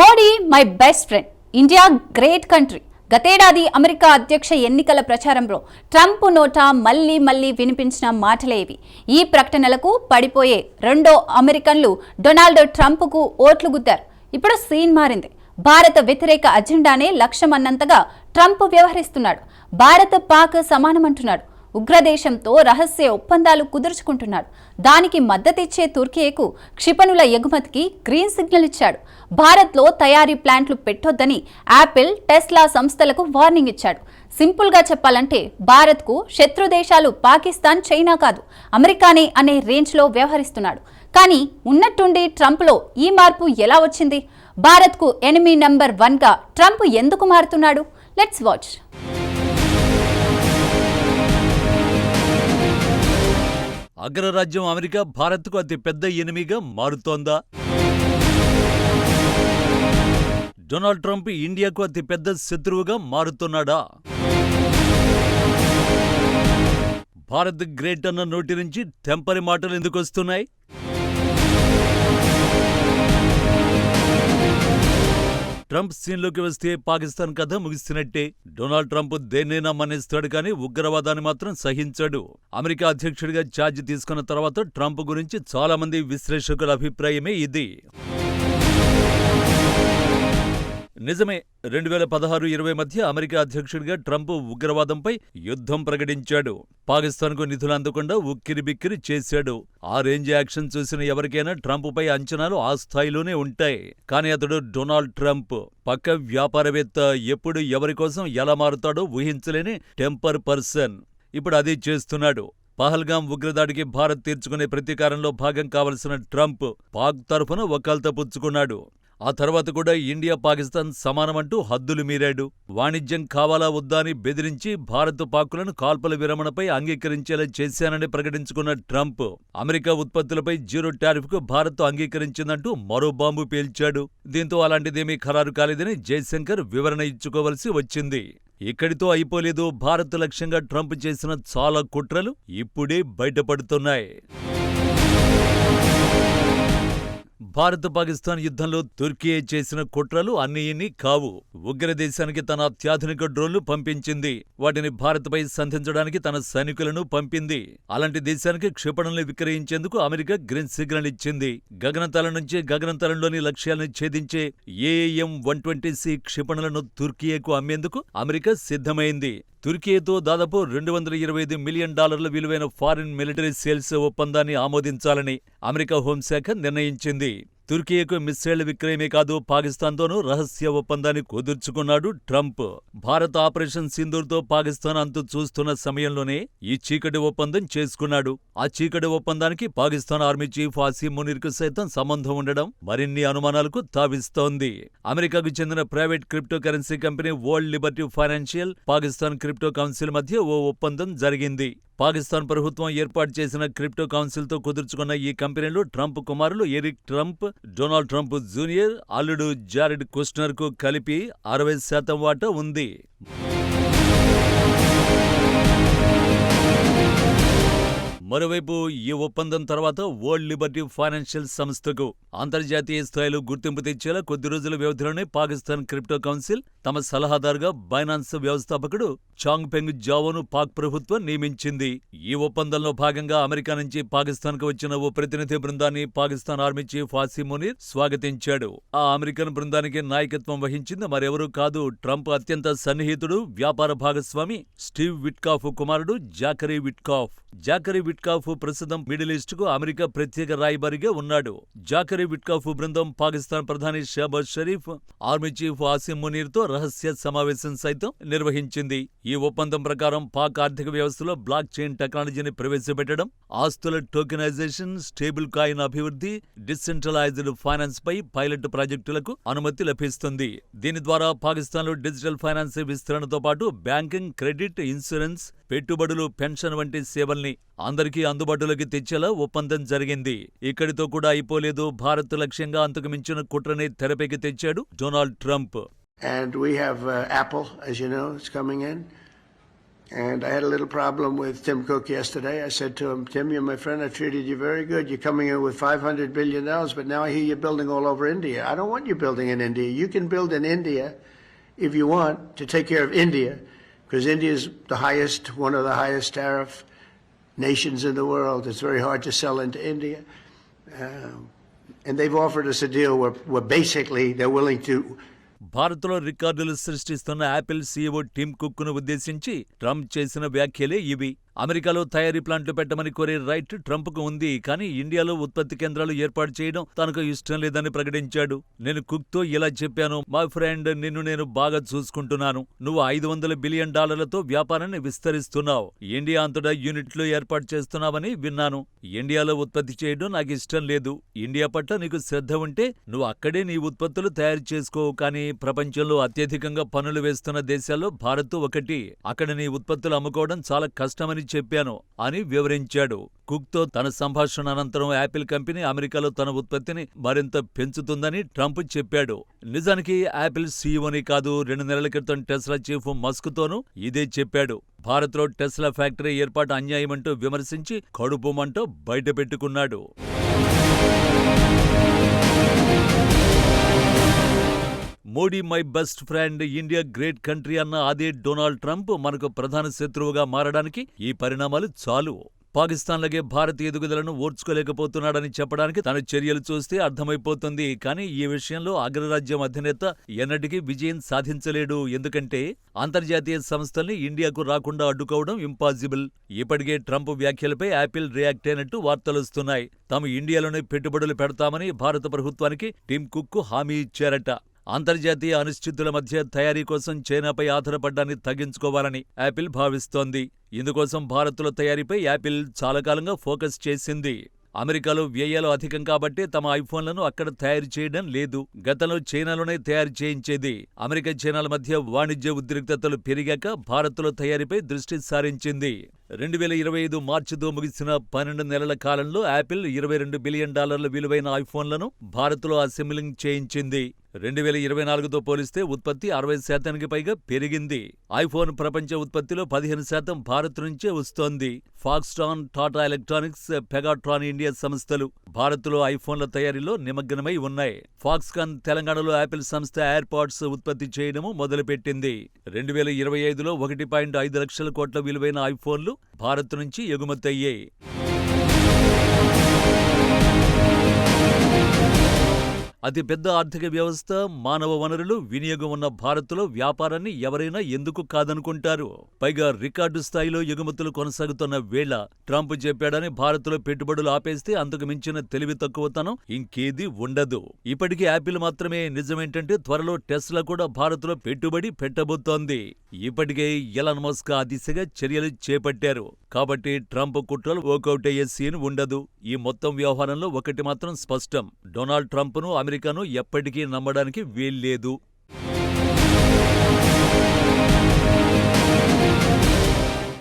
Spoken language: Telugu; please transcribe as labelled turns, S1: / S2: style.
S1: Modi my best friend. India great country. గతేడాది అమెరికా అధ్యక్ష ఎన్నికల ప్రచారంలో ట్రంప్ నోట మళ్ళీ మళ్ళీ వినిపించిన మాటలే ఇవి. ఈ ప్రకటనలకు పడిపోయే రెండో అమెరికన్లు డొనాల్డ్ ట్రంప్కు ఓట్లు గుద్దారు. ఇప్పుడు సీన్ మారింది. భారత వ్యతిరేక అజెండానే లక్ష్యమన్నంతగా ట్రంప్ వ్యవహరిస్తున్నాడు. భారత పాక్ సమానమంటున్నాడు. ఉగ్రదేశంతో రహస్య ఒప్పందాలు కుదుర్చుకుంటున్నాడు. దానికి మద్దతిచ్చే తుర్కీకు క్షిపణుల ఎగుమతికి గ్రీన్ సిగ్నల్ ఇచ్చాడు. భారత్లో తయారీ ప్లాంట్లు పెట్టొద్దని యాపిల్ టెస్లా సంస్థలకు వార్నింగ్ ఇచ్చాడు. సింపుల్గా చెప్పాలంటే భారత్కు శత్రు దేశాలు పాకిస్తాన్ చైనా కాదు అమెరికానే అనే రేంజ్లో వ్యవహరిస్తున్నాడు. కానీ ఉన్నట్టుండి ట్రంప్లో ఈ మార్పు ఎలా వచ్చింది? భారత్కు ఎనిమి నెంబర్ వన్గా ట్రంప్ ఎందుకు మారుతున్నాడు? Let's watch.
S2: అగ్రరాజ్యం అమెరికా భారత్కు అతి పెద్ద ఎనిమిగా మారుతోందా? డొనాల్డ్ ట్రంప్ ఇండియాకు అతి పెద్ద శత్రువుగా మారుతున్నాడా? భారత్ గ్రేట్ అన్న నోటి నుంచి టెంపరి మాటలు ఎందుకు వస్తున్నాయి? ట్రంప్ సీన్లోకి వస్తే పాకిస్తాన్ కథ ముగిసినట్టే. డొనాల్డ్ ట్రంప్ దేన్నే నమ్మనేస్తాడు కానీ ఉగ్రవాదాన్ని మాత్రం సహించడు. అమెరికా అధ్యక్షుడిగా ఛార్జ్ తీసుకున్న తర్వాత ట్రంప్ గురించి చాలా మంది విశ్లేషకుల అభిప్రాయమే ఇది. నిజమే రెండు వేల పదహారు ఇరవై మధ్య అమెరికా అధ్యక్షుడిగా ట్రంప్ ఉగ్రవాదంపై యుద్ధం ప్రకటించాడు. పాకిస్తాన్కు నిధులు అందకుండా ఉక్కిరిబిక్కిరి చేశాడు. ఆ రేంజ్ యాక్షన్ చూసిన ఎవరికైనా ట్రంప్పై అంచనాలు ఆ స్థాయిలోనే ఉంటాయి. కానీ అతడు డొనాల్డ్ ట్రంప్. పక్క వ్యాపారవేత్త ఎప్పుడు ఎవరి కోసం ఎలా మారుతాడో ఊహించలేని టెంపర్ పర్సన్. ఇప్పుడు అదే చేస్తున్నాడు. పహల్గాం ఉగ్రదాడికి భారత్ తీర్చుకునే ప్రతీకారంలో భాగం కావలసిన ట్రంప్ పాక్ తరఫున వకాల్త పుచ్చుకున్నాడు. ఆ తర్వాత కూడా ఇండియా పాకిస్తాన్ సమానమంటూ హద్దులు మీరాడు. వాణిజ్యం కావాలా వద్దా అని బెదిరించి భారత్ పాకులను కాల్పల విరమణపై అంగీకరించేలా చేశానని ప్రకటించుకున్న ట్రంప్ అమెరికా ఉత్పత్తులపై జీరో టారిఫ్కు భారత్ అంగీకరించిందంటూ మరో బాంబు పేల్చాడు. దీంతో అలాంటిదేమీ ఖరారు కాలేదని జయశంకర్ వివరణ ఇచ్చుకోవలసి వచ్చింది. ఇక్కడితో అయిపోలేదు. భారత్ లక్ష్యంగా ట్రంప్ చేసిన చాలా కుట్రలు ఇప్పుడే బయటపడుతున్నాయి. భారత్ పాకిస్తాన్ యుద్ధంలో తుర్కీ చేసిన కుట్రలు అన్ని ఇన్ని కావు. ఉగ్రదేశానికి తన అత్యాధునిక డ్రోన్లు పంపించింది. వాటిని భారత్పై సంధించడానికి తన సైనికులను పంపింది. అలాంటి దేశానికి క్షిపణుల్ని విక్రయించేందుకు అమెరికా గ్రీన్ సిగ్నల్ ఇచ్చింది. గగనతలం నుంచి గగనతలంలోని లక్ష్యాలను ఛేదించే ఏఎం వన్ ట్వంటీ సి క్షిపణులను తుర్కీయకు అమ్మేందుకు అమెరికా సిద్ధమైంది. తుర్కీతో దాదాపు రెండు వందల ఇరవై ఐదు మిలియన్ డాలర్ల విలువైన ఫారిన్ మిలిటరీ సేల్స్ ఒప్పందాన్ని ఆమోదించాలని అమెరికా హోంశాఖ నిర్ణయించింది. తుర్కీయకు మిస్సైళ్ళ విక్రయమే కాదు పాకిస్తాన్తోనూ రహస్య ఒప్పందాన్ని కుదుర్చుకున్నాడు ట్రంప్. భారత ఆపరేషన్ సింధూర్తో పాకిస్తాన్ అంతు చూస్తున్న సమయంలోనే ఈ చీకటి ఒప్పందం చేసుకున్నాడు. ఆ చీకటి ఒప్పందానికి పాకిస్తాన్ ఆర్మీ చీఫ్ ఆసీ మునీర్కు సైతం సంబంధం ఉండడం మరిన్ని అనుమానాలకు తావిస్తోంది. అమెరికాకు చెందిన private crypto currency company world liberty financial Pakistan crypto council మధ్య ఓ ఒప్పందం జరిగింది. పాకిస్తాన్ ప్రభుత్వం ఏర్పాటు చేసిన క్రిప్టో కౌన్సిల్తో కుదుర్చుకున్న ఈ కంపెనీలో ట్రంప్ కుమారులు Eric Trump Donald Trump junior అల్లుడు జారెడ్ కుస్టనర్కు కలిపి అరవై శాతం వాటా ఉంది. మరోవైపు ఈ ఒప్పందం తర్వాత వరల్డ్ లిబర్టీ ఫైనాన్షియల్ సంస్థకు అంతర్జాతీయ స్థాయిలో గుర్తింపు తెచ్చేలా కొద్ది రోజుల వ్యవధిలోనే పాకిస్తాన్ క్రిప్టో కౌన్సిల్ తమ సలహాదారుగా బైనాన్స్ వ్యవస్థాపకుడు చాంగ్ పెంగ్ జావోను పాక్ ప్రభుత్వం నియమించింది. ఈ ఒప్పందంలో భాగంగా అమెరికా నుంచి పాకిస్తాన్కు వచ్చిన ఓ ప్రతినిధి బృందాన్ని పాకిస్తాన్ ఆర్మీ చీఫ్ ఆసిమ్ మునీర్ స్వాగతించాడు. ఆ అమెరికన్ బృందానికి నాయకత్వం వహించింది మరెవరూ కాదు ట్రంప్ అత్యంత సన్నిహితుడు వ్యాపార భాగస్వామి స్టీవ్ విట్కాఫ్ కుమారుడు జాకరీ విట్కాఫ్. జాకరీ విట్కాఫ్ ప్రస్తుతం మిడిల్ ఈస్ట్కు అమెరికా ప్రత్యేక రాయబారిగా ఉన్నాడు. జాకరీ విట్కాఫ్ బృందం పాకిస్తాన్ ప్రధాని షహబాజ్ షరీఫ్ ఆర్మీ చీఫ్ ఆసిమ్ మునీర్తో రహస్య సమావేశం సైతం నిర్వహించింది. ఈ ఒప్పందం ప్రకారం పాక్ ఆర్థిక వ్యవస్థలో బ్లాక్ చైన్ టెక్నాలజీని ప్రవేశపెట్టడం ఆస్తుల టోకెనైజేషన్ స్టేబుల్ కాయిన్ అభివృద్ధి డిసెంట్రలైజ్డ్ ఫైనాన్స్ పై పైలట్ ప్రాజెక్టులకు అనుమతి లభిస్తుంది. దీని ద్వారా పాకిస్తాన్లో డిజిటల్ ఫైనాన్స్ విస్తరణతో పాటు బ్యాంకింగ్ క్రెడిట్ ఇన్సూరెన్స్ పెట్టుబడులు పెన్షన్ వంటి సేవల్ని అందరికీ అందుబాటులోకి తెచ్చేలా ఒప్పందం జరిగింది ఇక్కడితో కూడా అయిపోలేదు భారత్ లక్ష్యంగా అంతకుమించిన కుట్రని తెరపైకి తెచ్చాడు Donald Trump
S3: And we have uh, Apple, as you know, is coming in. And I had a little problem with Tim Cook yesterday. I said to him, Tim, you're my friend. I treated you very good. You're coming in with $500 billion, but now I hear you're building all over India. I don't want you building in India. You can build in India if you want to take care of India, because India is the highest, one of the highest tariff nations in the world. It's very hard to sell into India. Um, and they've offered us a deal where, where basically they're willing to
S2: భారత్లో రికార్డులు సృష్టిస్తున్న యాపిల్ సీఈఓ టిమ్ కుక్ను ఉద్దేశించి ట్రంప్ చేసిన వ్యాఖ్యలే ఇవి అమెరికాలో తయారీ ప్లాంట్లు పెట్టమని కోరే రైట్ ట్రంప్కు ఉంది కానీ ఇండియాలో ఉత్పత్తి కేంద్రాలు ఏర్పాటు చేయడం తనకు ఇష్టం లేదని ప్రకటించాడు. నేను కుక్తో ఇలా చెప్పాను మా ఫ్రెండ్ నిన్ను నేను బాగా చూసుకుంటున్నాను. నువ్వు ఐదు వందల బిలియన్ డాలర్లతో వ్యాపారాన్ని విస్తరిస్తున్నావు. ఇండియా అంతటా యూనిట్లు ఏర్పాటు చేస్తున్నావని విన్నాను. ఇండియాలో ఉత్పత్తి చేయడం నాకు ఇష్టం లేదు. ఇండియా పట్ల నీకు శ్రద్ధ ఉంటే నువ్వు అక్కడే నీ ఉత్పత్తులు తయారు చేసుకో కానీ ప్రపంచంలో అత్యధికంగా పనులు వేస్తున్న దేశాల్లో భారత్ ఒకటి. అక్కడ నీ ఉత్పత్తులు అమ్ముకోవడం చాలా కష్టమని చెప్పాను అని వివరించాడు. కుక్తో తన సంభాషణ అనంతరం యాపిల్ కంపెనీ అమెరికాలో తన ఉత్పత్తిని మరింత పెంచుతుందని ట్రంప్ చెప్పాడు. నిజానికి యాపిల్ సీఈఓని కాదు రెండు నెలల క్రితం టెస్లా చీఫ్ మస్క్తోనూ ఇదే చెప్పాడు. భారత్లో టెస్లా ఫ్యాక్టరీ ఏర్పాటు అన్యాయమంటూ విమర్శించి కడుపుమంటూ బయటపెట్టుకున్నాడు. Modi my best friend India great country అన్న అదే డొనాల్డ్ ట్రంప్ మనకు ప్రధాన శత్రువుగా మారడానికి ఈ పరిణామాలు చాలు. పాకిస్తాన్లగే భారత్ ఎదుగుదలను ఓర్చుకోలేకపోతున్నాడని చెప్పడానికి తన చర్యలు చూస్తే అర్థమైపోతుంది. కానీ ఈ విషయంలో అగ్రరాజ్యం అధినేత ఎన్నటికీ విజయం సాధించలేడు. ఎందుకంటే అంతర్జాతీయ సంస్థల్ని ఇండియాకు రాకుండా అడ్డుకోవడం ఇంపాసిబుల్. ఇప్పటికే ట్రంప్ వ్యాఖ్యలపై యాపిల్ రియాక్ట్ అయినట్టు వార్తలొస్తున్నాయి తాము ఇండియాలోనే పెట్టుబడులు పెడతామని భారత ప్రభుత్వానికి టిమ్ కుక్ హామీ ఇచ్చారట. అంతర్జాతీయ అనిశ్చితుల మధ్య తయారీ కోసం చైనాపై ఆధారపడ్డాన్ని తగ్గించుకోవాలని యాపిల్ భావిస్తోంది. ఇందుకోసం భారత్లో తయారీపై యాపిల్ చాలా కాలంగా ఫోకస్ చేసింది. అమెరికాలో వ్యయాలు అధికం కాబట్టి తమ ఐఫోన్లను అక్కడ తయారు చేయడం లేదు. గతంలో చైనాలోనే తయారు చేయించేది. అమెరికా చైనాల మధ్య వాణిజ్య ఉద్రిక్తతలు పెరిగాక భారత్లో తయారీపై దృష్టి సారించింది. రెండు వేల ఇరవై ఐదు మార్చితో ముగిసిన పన్నెండు నెలల కాలంలో యాపిల్ ఇరవై రెండు బిలియన్ డాలర్ల విలువైన ఐఫోన్లను భారత్లో అసెంబ్లింగ్ చేయించింది. రెండు వేల ఇరవై నాలుగుతో పోలిస్తే ఉత్పత్తి అరవై శాతానికి పైగా పెరిగింది. ఐఫోన్ ప్రపంచ ఉత్పత్తిలో పదిహేను శాతం భారత్ నుంచే వస్తోంది. Foxconn Tata electronics Pegatron India సంస్థలు భారత్లో ఐఫోన్ల తయారీలో నిమగ్నమై ఉన్నాయి. ఫాక్స్కాన్ తెలంగాణలో యాపిల్ సంస్థ ఎయిర్పాడ్స్ ఉత్పత్తి చేయడము మొదలుపెట్టింది. రెండు వేల ఇరవై ఐదులో ఒకటి పాయింట్ ఐదు లక్షల కోట్ల విలువైన ఐఫోన్లు భారత్ నుంచి ఎగుమతయ్యాయి అతిపెద్ద ఆర్థిక వ్యవస్థ మానవ వనరులు వినియోగం ఉన్న భారత్లో వ్యాపారాన్ని ఎవరైనా ఎందుకు కాదనుకుంటారు? పైగా రికార్డు స్థాయిలో ఎగుమతులు కొనసాగుతున్న వేళ ట్రంప్ చెప్పాడని భారత్లో పెట్టుబడులు ఆపేస్తే అంతకు మించిన తెలివి తక్కువతనం ఇంకేది ఉండదు. ఇప్పటికీ యాపిల్ మాత్రమే నిజమేంటంటే త్వరలో టెస్లా కూడా భారత్లో పెట్టుబడి పెట్టబోతోంది. ఇప్పటికే ఎలన్ మస్క్ ఆ దిశగా చర్యలు చేపట్టారు. కాబట్టి ట్రంప్ కుట్రలు వర్కౌట్ అయ్యే సీన్ ఉండదు. ఈ మొత్తం వ్యవహారంలో ఒకటి మాత్రం స్పష్టం. డొనాల్డ్ ట్రంప్ను అమెరికాను ఎప్పటికీ నమ్మడానికి వీల్లేదు.